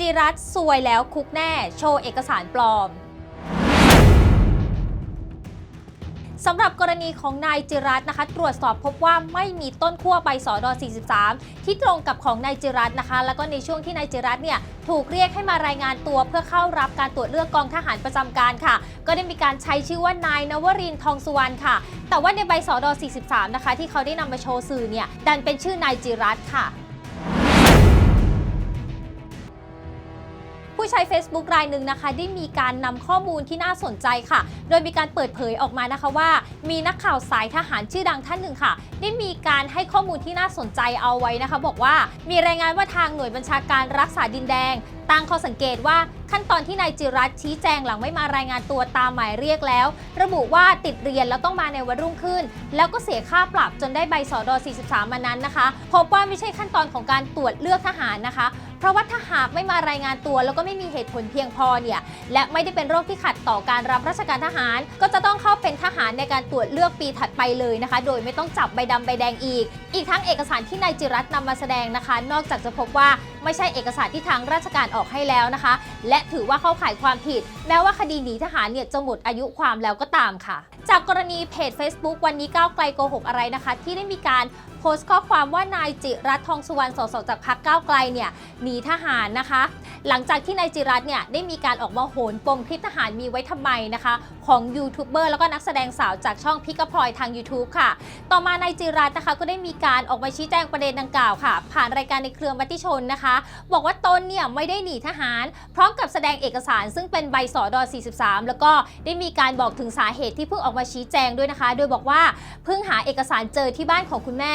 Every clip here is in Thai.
จิรัต์ซวยแล้วคุกแน่ โชว์เอกสารปลอมสำหรับกรณีของนายจิรัตนะคะ ตรวจสอบพบว่าไม่มีต้นขั้วใบสอดอ43 ที่ตรงกับของนายจิรัตนะคะ แล้วก็ในช่วงที่นายจิรัตเนี่ยถูกเรียกให้มารายงานตัวเพื่อเข้ารับการตรวจเลือกกองทหารประจำการค่ะ ก็ได้มีการใช้ชื่อว่านายนวรินทองสุวรรณค่ะ แต่ว่าในใบสอดอ43 นะคะ ที่เขาได้นำมาโชว์สื่อเนี่ยดันเป็นชื่อนายจิรัตค่ะ ผู้ใช้ Facebook รายหนึ่งนะคะ ได้มีการนำข้อมูลที่น่าสนใจค่ะ โดยมีการเปิดเผยออกมานะคะว่า มีนักข่าวสายทหารชื่อดังท่านหนึ่งค่ะ ได้มีการให้ข้อมูลที่น่าสนใจเอาไว้นะคะ บอกว่ามีรายงานว่าทางหน่วยบัญชาการรักษาดินแดงตั้งข้อสังเกตว่าขั้นตอนที่นายจิรัตชี้แจงหลังไม่มารายงานตัวตามหมายเรียกแล้ว ระบุว่าติดเรียนแล้วต้องมาในวันรุ่งขึ้น แล้วก็เสียค่าปรับจนได้ใบสอดอ43มานั้นนะคะ พบว่าไม่ใช่ขั้นตอนของการตรวจเลือกทหารนะคะ เพราะว่าถ้าหากไม่มารายงานตัว แล้วก็ไม่มีเหตุผลเพียงพอเนี่ยและไม่ได้เป็นโรคที่ขัดต่อการรับราชการทหาร ก็จะต้องเข้าเป็นทหารในการตรวจเลือกปีถัดไปเลยนะคะ โดยไม่ต้องจับใบดำใบแดงอีก อีกทั้งเอกสารที่นายจิรัตน์นำมาแสดงนะคะ นอกจากจะพบว่าไม่ใช่เอกสารที่ทางราชการออกให้แล้วนะคะ และถือว่าเข้าข่ายความผิด แม้ว่าคดีหนีทหารเนี่ยจะหมดอายุความแล้วก็ตามค่ะ จากกรณีเพจ Facebook วันนี้ก้าวไกลโกหกอะไรนะคะ ที่ได้มีการ โพสต์ข้อความว่านายจิรัตทองสุวรรณสสจากพรรคก้าวไกลเนี่ยหนีทหารนะคะ หลังจากที่นายจิรัตเนี่ยได้มีการออกมาโหนปมคลิปทหารมีไว้ทำไมนะคะ ของยูทูบเบอร์แล้วก็นักแสดงสาวจากช่องพิกพลอยทาง YouTube ค่ะ ต่อมานายจิรัตนะคะก็ได้มีการออกมาชี้แจงประเด็นดังกล่าวค่ะ ผ่านรายการในเครือมติชนนะคะ บอกว่าตนเนี่ยไม่ได้หนีทหาร พร้อมกับแสดงเอกสาร ซึ่งเป็นใบสอดอ43 แล้วก็ได้มีการบอกถึงสาเหตุที่เพิ่งออกมาชี้แจงด้วยนะคะ โดยบอกว่าเพิ่งหาเอกสารเจอที่บ้านของคุณแม่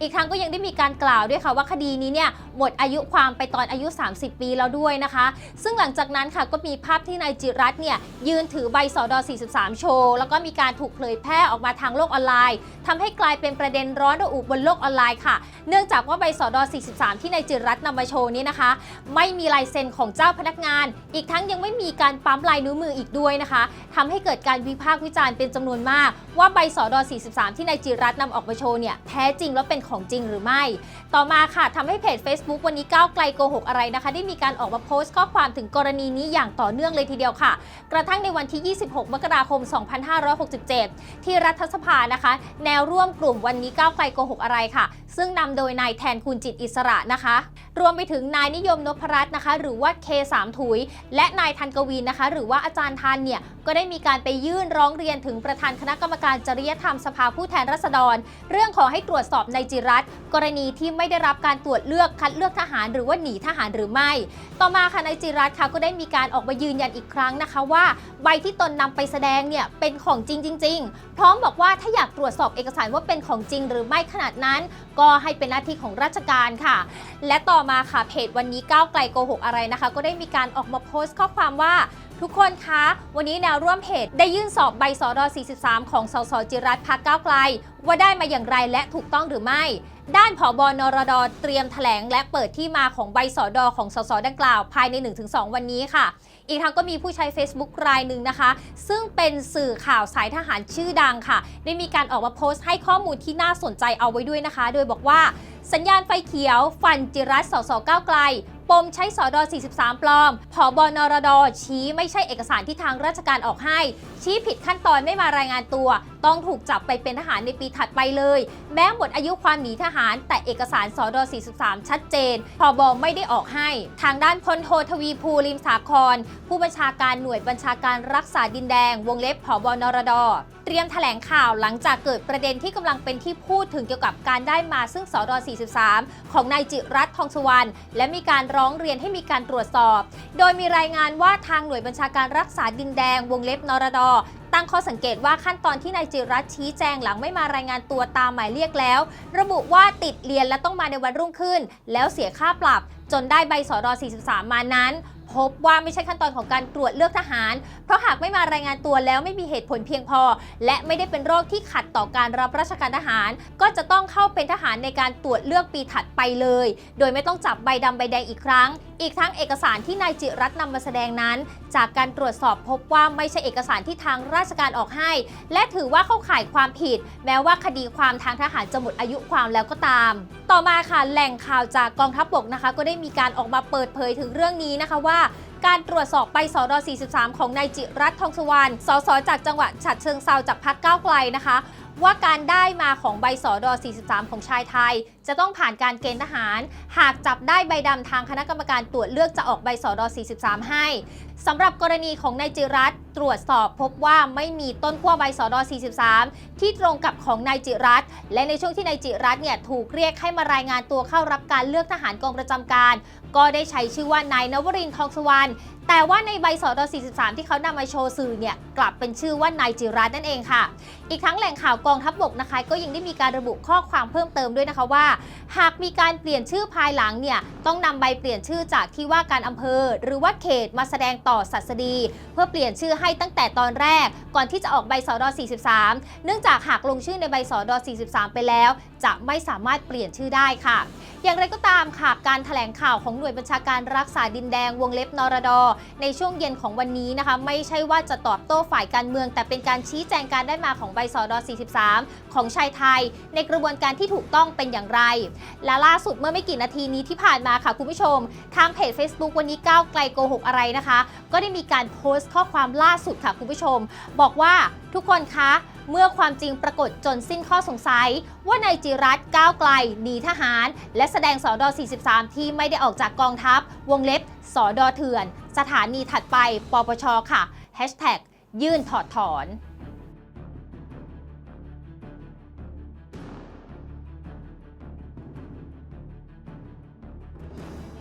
อีกทั้งก็ยังได้มีการกล่าวด้วยค่ะว่าคดีนี้เนี่ยหมดอายุความไปตอนอายุ 30 ปีแล้วด้วยนะคะ ซึ่งหลังจากนั้นค่ะก็มีภาพที่นายจิรัตเนี่ยยืนถือใบสอดอ43 โชว์แล้วก็มีการถูกเผยแพร่ออกมาทางโลกออนไลน์ทำให้กลายเป็นประเด็นร้อนระอุบนโลกออนไลน์ค่ะ เนื่องจากว่าใบสอดอ43 ที่นายจิรัตน์นำมาโชว์นี้นะคะ ไม่มีลายเซ็นของเจ้าพนักงาน อีกทั้งยังไม่มีการปั๊มลายนิ้วมืออีกด้วยนะคะทำให้เกิดการวิพากษ์วิจารณ์เป็นจำนวนมาก ว่าใบสอดอ43 ที่นายจิรัตน์นำออกมาโชว์เนี่ยแท้จริงแล้วเป็นของจริงหรือไม่ ต่อมาค่ะทำให้เพจ Facebook วันนี้ก้าวไกลโกหกอะไรนะคะ ได้มีการออกมาโพสต์ข้อความถึงกรณีนี้อย่างต่อเนื่องเลยทีเดียวค่ะ กระทั่งในวันที่ 26 มกราคม 2567 ที่รัฐสภานะคะ แนวร่วมกลุ่มวันนี้ก้าวไกลโกหกอะไรค่ะ ซึ่งนำโดยนายแทนคุณจิตอิสระนะคะ รวมไปถึงนายนิยมนพรัตน์นะคะ หรือว่าเคสามถุย และนายทันกวีนะคะ หรือว่าอาจารย์ทันเนี่ย ก็ได้มีการไปยื่นร้องเรียนถึงประธานคณะกรรมการจริยธรรมสภาผู้แทนราษฎร เรื่องขอให้ตรวจสอบนายจิรัตกรณีที่ไม่ได้รับการตรวจเลือกคัดเลือกทหารหรือว่าหนีทหารหรือไม่ ต่อมาค่ะนายจิรัตค่ะก็ได้มีการออกมายืนยันอีกครั้งนะคะว่า ใบที่ตนนำไปแสดงเนี่ยเป็นของจริงจริงๆ พร้อมบอกว่าถ้าอยากตรวจสอบเอกสารว่าเป็นของจริงหรือไม่ขนาดนั้น ก็ให้เป็นหน้าที่ของราชการค่ะ และต่อมาค่ะเพจวันนี้ก้าวไกลโกหกอะไรนะคะ ก็ได้มีการออกมาโพสต์ข้อความว่า ทุกคนคะ วันนี้แนวร่วมเพจได้ยื่นสอบใบสอดอ43 ของสสจิรัตน์พักก้าวไกล ว่าได้มาอย่างไรและถูกต้องหรือไม่ ด้านผบนรดเตรียมแถลงและเปิดที่มาของใบสอดอของสสดังกล่าวภายใน 1-2 วันนี้ค่ะ อีกทั้งก็มีผู้ใช้ Facebook รายหนึ่งนะคะ ซึ่งเป็นสื่อข่าวสายทหารชื่อดังค่ะ ได้มีการออกมาโพสต์ให้ข้อมูลที่น่าสนใจเอาไว้ด้วยนะคะ โดยบอกว่า สัญญาณไฟเขียว ฟันจิรัตน์สสก้าวไกล ปมใช้สอดอ43 ปลอมผอบนรดชี้ไม่ใช่เอกสารที่ทางราชการออกให้ ชี้ผิดขั้นตอนไม่มารายงานตัวต้องถูกจับไปเป็นทหารในปีถัดไปเลย แม้หมดอายุความหนีทหาร แต่เอกสารสอดอ43 ชัดเจนผอบอไม่ได้ออกให้ ทางด้านพลโททวีภูริมสาคร ผู้บัญชาการหน่วยบัญชาการรักษาดินแดง วงเล็บผอบนรดเตรียมแถลงข่าวหลังจากเกิดประเด็นที่กำลังเป็นที่พูดถึงเกี่ยวกับการได้มาซึ่งสอดอ43 ของนายจิรัตทองสุวรรณและมีการร้องเรียนให้มีการตรวจสอบ โดยมีรายงานว่าทางหน่วยบัญชาการรักษาดินแดง วงเล็บนรด ตั้งข้อสังเกตว่าขั้นตอนที่นายจิรัตชี้แจงหลังไม่มารายงานตัวตามหมายเรียกแล้ว ระบุว่าติดเรียนและต้องมาในวันรุ่งขึ้น แล้วเสียค่าปรับ จนได้ใบสอดอ43 มานั้น พบว่าไม่ใช่ขั้นตอนของการตรวจเลือกทหาร เพราะหากไม่มารายงานตัวแล้วไม่มีเหตุผลเพียงพอ และไม่ได้เป็นโรคที่ขัดต่อการรับราชการทหาร ก็จะต้องเข้าเป็นทหารในการตรวจเลือกปีถัดไปเลย โดยไม่ต้องจับใบดำใบแดงอีกครั้ง อีกทั้งเอกสารที่นายจิรัตน์นำมาแสดงนั้น จากการตรวจสอบพบว่าไม่ใช่เอกสารที่ทางราชการออกให้ และถือว่าเข้าข่ายความผิด แม้ว่าคดีความทางทหารจะหมดอายุความแล้วก็ตาม ต่อมาค่ะแหล่งข่าวจากกองทัพบกนะคะ ก็ได้มีการออกมาเปิดเผยถึงเรื่องนี้นะคะว่าการตรวจสอบใบสอดอ43 ของนายจิรัตน์ทองสุวรรณสสจากจังหวัดฉะเชิงเซาจากพรรคก้าวไกลนะคะ ว่าการได้มาของใบสอดอ43 ของชายไทย จะต้องผ่านการเกณฑ์ทหาร หากจับได้ใบดำทางคณะกรรมการตรวจเลือกจะออกใบสอดอ43 ให้สำหรับกรณีของนายจิรัตน์ตรวจสอบพบว่าไม่มีต้นขั้วใบสอดอ43 ที่ตรงกับของนายจิรัตน์และในช่วงที่นายจิรัตน์เนี่ยถูกเรียกให้มารายงานตัวเข้ารับการเลือกทหารกองประจำการ ก็ได้ใช้ชื่อว่านายนวรินทร์ทองสุวรรณ แต่ว่าในใบสอดอ43 ที่เขานำมาโชว์สื่อเนี่ยกลับเป็นชื่อว่านายจิรัตน์นั่นเองค่ะ อีกทั้งแหล่งข่าวกองทัพบกนะคะ ก็ยังได้มีการระบุข้อความเพิ่มเติมด้วยนะคะว่า หากมีการเปลี่ยนชื่อภายหลังเนี่ยต้องนำใบเปลี่ยนชื่อจากที่ว่าการอำเภอ หรือว่าเขตมาแสดงต่อสัสดี เพื่อเปลี่ยนชื่อให้ตั้งแต่ตอนแรก ก่อนที่จะออกใบสอด43 เนื่องจากหากลงชื่อในใบสอด43 ไปแล้ว จะไม่สามารถเปลี่ยนชื่อได้ค่ะ อย่างไรก็ตามค่ะการแถลงข่าวของหน่วยบัญชาการรักษาดินแดงวงเล็บนรด ในช่วงเย็นของวันนี้นะคะ ไม่ใช่ว่าจะตอบโต้ฝ่ายการเมือง แต่เป็นการชี้แจงการได้มาของใบสอดอ43 ของชายไทย ในกระบวนการที่ถูกต้องเป็นอย่างไร และล่าสุดเมื่อไม่กี่นาทีนี้ที่ผ่านมาค่ะคุณผู้ชม ทางเพจ Facebook วันนี้ก้าวไกลโกหกอะไรนะคะ ก็ได้มีการโพสต์ข้อความล่าสุดค่ะคุณผู้ชม บอกว่าทุกคนคะ เมื่อความจริงปรากฏจนสิ้นข้อสงสัย ว่านายจิรัต์ก้าวไกลหนีทหาร และแสดงสอดอ43 ที่ไม่ได้ออกจากกองทัพ วงเล็บสอดอเถื่อน สถานีถัดไปปปชค่ะ Hashtag ยื่นถอดถอน